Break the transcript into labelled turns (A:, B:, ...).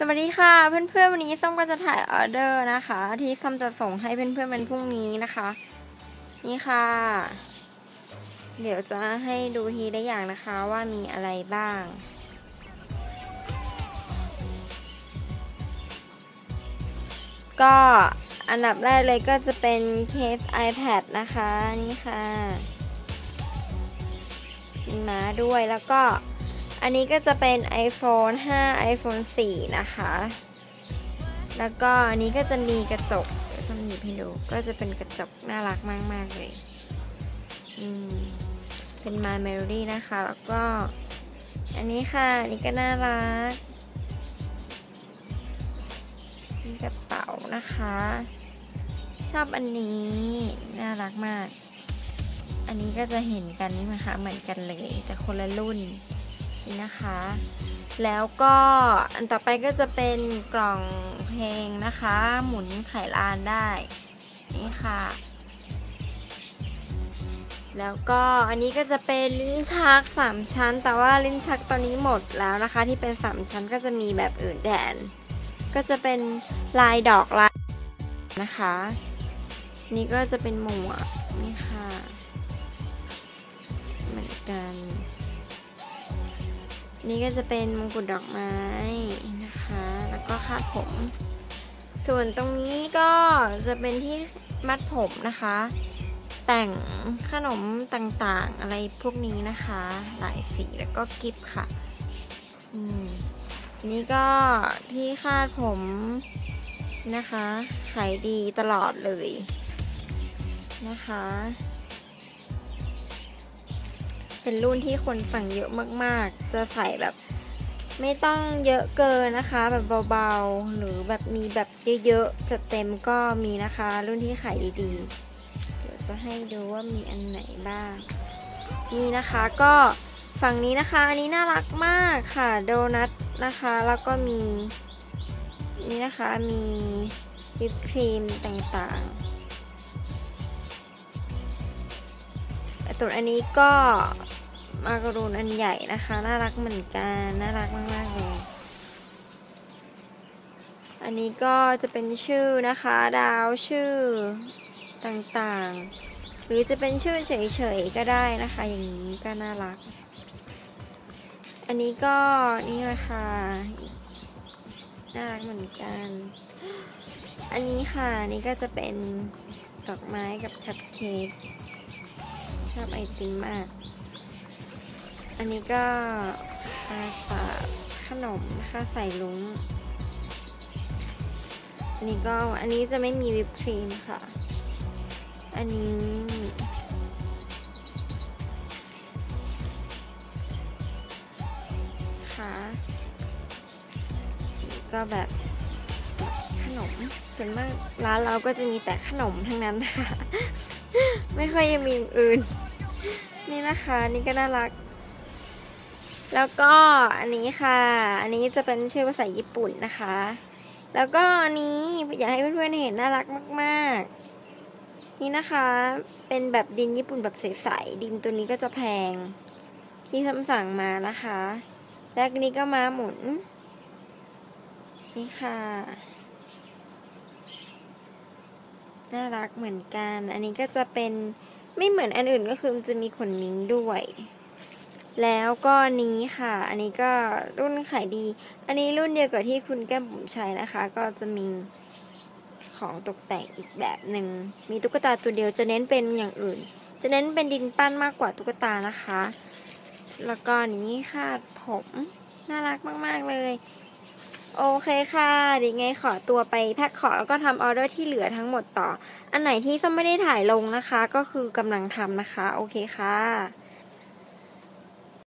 A: สวัสดีค่ะเพื่อนๆวันนี้ส้มก็จะถ่ายออเดอร์นะคะ ที่ส้มจะส่งให้เพื่อนๆเป็นพรุ่งนี้นะคะ นี่ค่ะ เดี๋ยวจะให้ดูทีได้อย่างนะคะว่ามีอะไรบ้าง ก็อันดับแรกเลยก็จะเป็นเคส iPad นะคะนี่ค่ะมีม้าด้วยแล้วก็ อันนี้ก็จะเป็น iPhone 5 iPhone 4 นะคะ แล้วก็อันนี้ก็จะมีกระจกเดี๋ยวทำหยิบให้ดู ก็จะเป็นกระจกน่ารักมาก ๆ เลย อืม เป็น My Melody นะคะ แล้วก็ อันนี้ค่ะ อันนี้ก็น่ารักกระเป๋านะคะ ชอบอันนี้ น่ารักมาก อันนี้ก็จะเห็นกันนี่นะคะเหมือนกันเลย แต่คนละรุ่น นะคะ แล้วก็อันต่อไปก็จะเป็นกล่องเพลงนะคะ หมุนไขลานได้ นี่ค่ะ แล้วก็อันนี้ก็จะเป็นลิ้นชักสามชั้น แต่ว่าลิ้นชักตอนนี้หมดแล้วนะคะ ที่เป็นสามชั้นก็จะมีแบบอื่นแทนก็จะเป็นลายดอกลายนะคะ นี่ก็จะเป็นหมวกนี่ค่ะ เหมือนกัน นี่ก็จะเป็นมงกุฎดอกไม้นะคะ แล้วก็คาดผม ส่วนตรงนี้ก็จะเป็นที่มัดผมนะคะ แต่งขนมต่างๆ อะไรพวกนี้นะคะ หลายสีแล้วก็กิฟค่ะ อืมนี่ก็ที่คาดผมนะคะ ขายดีตลอดเลยนะคะ เป็นรุ่นที่คนสั่งเยอะมาก ๆ จะใส่แบบไม่ต้องเยอะเกินนะคะ แบบเบาๆ หรือแบบมีแบบเยอะๆจัดเต็มก็มีนะคะ รุ่นที่ขายดีๆ เดี๋ยวจะให้ดูว่ามีอันไหนบ้าง นี่นะคะก็ฝั่งนี้นะคะ อันนี้น่ารักมากค่ะโดนัทนะคะ แล้วก็มี นี่นะคะมีวิปครีมต่างๆส่วนอันนี้ก็ มาการูนอันใหญ่นะคะ น่ารักเหมือนกันน่ารักมากๆเลยอันนี้ก็จะเป็นชื่อนะคะ ดาวชื่อต่างๆ หรือจะเป็นชื่อเฉยๆก็ได้นะคะ อย่างนี้ก็น่ารัก อันนี้ก็นี่นะคะน่ารักเหมือนกัน อันนี้ค่ะนี่ก็จะเป็นดอกไม้กับคัพเค้กชอบไอติมมาก อันนี้ก็อาสาขนมนะคะใส่ลุงอันนี้ก็อันนี้จะไม่มีวิปครีมค่ะ อันนี้ ค่ะ ก็แบบขนม ส่วนมากร้านเราก็จะมีแต่ขนมทั้งนั้นนะคะ ไม่ค่อยยังมีอื่น นี่นะคะ นี่ก็น่ารัก แล้วก็อันนี้ค่ะ อันนี้จะเป็นชื่อภาษาญี่ปุ่นนะคะ แล้วก็อันนี้อยากให้เพื่อนๆเห็นน่ารักมากๆ นี่นะคะ เป็นแบบดินญี่ปุ่นแบบใสๆ ดินตัวนี้ก็จะแพง ที่ทำสั่งมานะคะ แล้วนี้ก็มาหมุน นี่ค่ะ น่ารักเหมือนกัน อันนี้ก็จะเป็นไม่เหมือนอันอื่นก็คือมันจะมีขนนิ้งด้วย แล้วก็นี้ค่ะ อันนี้ก็รุ่นขายดี อันนี้รุ่นเดียวกับที่คุณแก้มผมใช้นะคะ ก็จะมีของตกแต่งอีกแบบหนึ่ง มีตุ๊กตาตัวเดียวจะเน้นเป็นอย่างอื่น จะเน้นเป็นดินปั้นมากกว่าตุ๊กตานะคะ แล้วก็นี้คาดผม น่ารักมากๆเลย โอเคค่ะเดี๋ยวไงขอตัวไปแพ็คของแล้วก็ทำออเดอร์ที่เหลือทั้งหมดต่อ อันไหนที่ส้มไม่ได้ถ่ายลงนะคะ ก็คือกำลังทำนะคะ โอเคค่ะ